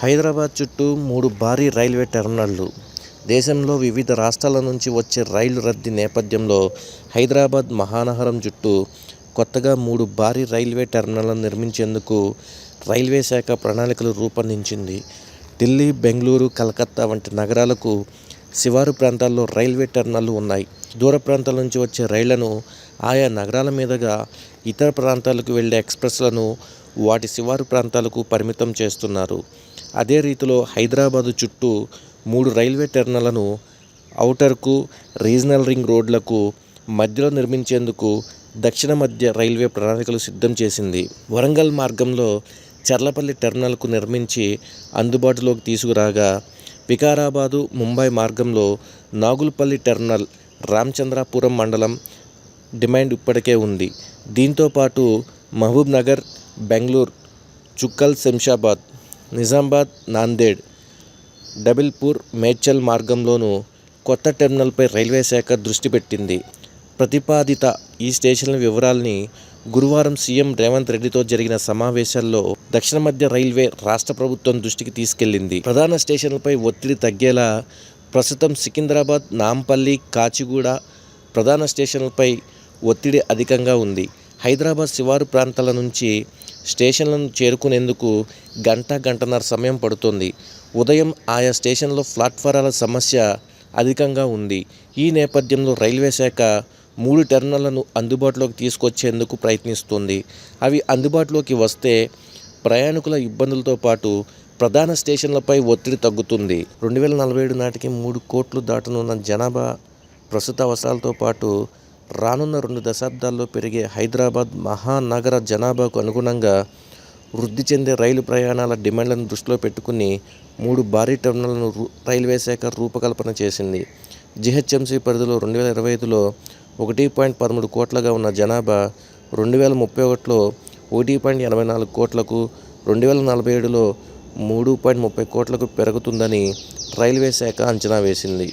హైదరాబాద్ చుట్టూ మూడు భారీ రైల్వే టెర్మినళ్ళు. దేశంలో వివిధ రాష్ట్రాల నుంచి వచ్చే రైలు రద్దీ నేపథ్యంలో హైదరాబాద్ మహానగరం చుట్టూ కొత్తగా మూడు భారీ రైల్వే టెర్మినళ్ళను నిర్మించేందుకు రైల్వే శాఖ ప్రణాళికలు రూపొందించింది. ఢిల్లీ బెంగళూరు కలకత్తా వంటి నగరాలకు శివారు ప్రాంతాల్లో రైల్వే టెర్మినళ్ళు ఉన్నాయి. దూర ప్రాంతాల నుంచి వచ్చే రైళ్ళను ఆయా నగరాల మీదుగా ఇతర ప్రాంతాలకు వెళ్ళే ఎక్స్ప్రెస్లను వాటి శివారు ప్రాంతాలకు పరిమితం చేస్తున్నారు. అదే రీతిలో హైదరాబాదు చుట్టూ మూడు రైల్వే టెర్మినళ్ళను ఔటర్కు రీజనల్ రింగ్ రోడ్లకు మధ్యలో నిర్మించేందుకు దక్షిణ మధ్య రైల్వే ప్రణాళికలు సిద్ధం చేసింది. వరంగల్ మార్గంలో చర్లపల్లి టెర్మినల్కు నిర్మించి అందుబాటులోకి తీసుకురాగా వికారాబాదు ముంబై మార్గంలో నాగులపల్లి టెర్మినల్ రామచంద్రాపురం మండలం డిమాండ్ ఇప్పటికే ఉంది. దీంతో పాటు మహబూబ్ నగర్ బెంగళూరు చుక్కల్ శంషాబాద్ నిజామాబాద్ నాందేడ్ డబిల్పూర్ మేడ్చల్ మార్గంలోనూ కొత్త టెర్మినల్పై రైల్వే శాఖ దృష్టి పెట్టింది. ప్రతిపాదిత ఈ స్టేషన్ల వివరాల్ని గురువారం సీఎం రేవంత్ రెడ్డితో జరిగిన సమావేశాల్లో దక్షిణ మధ్య రైల్వే రాష్ట్ర ప్రభుత్వం దృష్టికి తీసుకెళ్ళింది ప్రధాన స్టేషన్లపై ఒత్తిడి తగ్గేలా ప్రస్తుతం సికింద్రాబాద్ నాంపల్లి కాచిగూడ ప్రధాన స్టేషన్లపై ఒత్తిడి అధికంగా ఉంది. హైదరాబాద్ శివారు ప్రాంతాల నుంచి స్టేషన్లను చేరుకునేందుకు గంట గంటన్నర సమయం పడుతుంది. ఉదయం ఆయా స్టేషన్లో ప్లాట్ఫారాల సమస్య అధికంగా ఉంది. ఈ నేపథ్యంలో రైల్వే శాఖ మూడు టెర్మినళ్ళను అందుబాటులోకి తీసుకొచ్చేందుకు ప్రయత్నిస్తుంది. అవి అందుబాటులోకి వస్తే ప్రయాణికుల ఇబ్బందులతో పాటు ప్రధాన స్టేషన్లపై ఒత్తిడి తగ్గుతుంది. రెండు వేల నలభై ఏడు నాటికి మూడు కోట్లు దాటనున్న జనాభా ప్రస్తుత అవసరాలతో పాటు రానున్న రెండు దశాబ్దాల్లో పెరిగే హైదరాబాద్ మహానగర జనాభాకు అనుగుణంగా వృద్ధి చెందే రైలు ప్రయాణాల డిమాండ్లను దృష్టిలో పెట్టుకుని మూడు భారీ టెర్మినల్ను రైల్వే శాఖ రూపకల్పన చేసింది. జిహెచ్ఎంసీ పరిధిలో రెండు వేల ఇరవై ఐదులో ఒకటి పాయింట్ పదమూడు కోట్లగా ఉన్న జనాభా రెండు వేల ముప్పై ఒకటిలో ఒకటి పాయింట్ ఎనభై నాలుగు కోట్లకు రెండు వేల నలభై ఏడులో మూడు పాయింట్ ముప్పై కోట్లకు పెరుగుతుందని రైల్వే శాఖ అంచనా వేసింది.